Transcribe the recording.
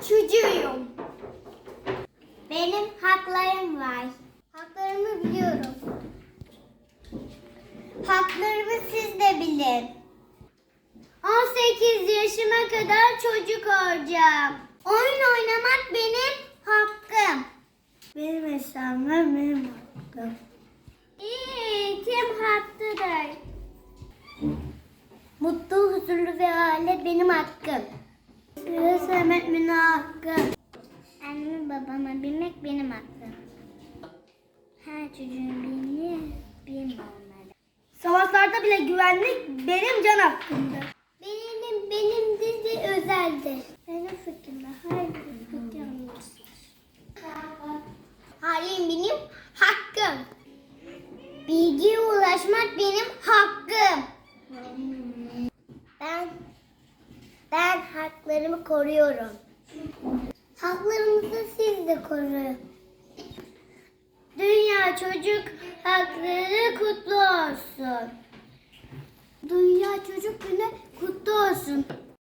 çocuğuyum. Benim haklarım var. Haklarımı biliyorum. Haklarımı siz de bilin. 18 yaşıma kadar çocuk olacağım. Oyun oynamak benim hakkım. Benim ve benim hakkım. Eğitim hakkıdır. Mutlu, huzurlu ve aile benim hakkım. Benim hakkım. Annemi babama bilmek benim hakkım. Her çocuğun bildiği benim olmalı. Savaşlarda bile güvenlik benim can hakkımdır. Benim, benim dizi özeldir. Benim fikrimde bir yanlıştır. Halim benim hakkım. Bilgiye ulaşmak benim hakkım. Ben ben haklarımı koruyorum. Haklarımızı siz de koruyun. Dünya Çocuk Hakları kutlu olsun. Dünya Çocuk Günü kutlu olsun.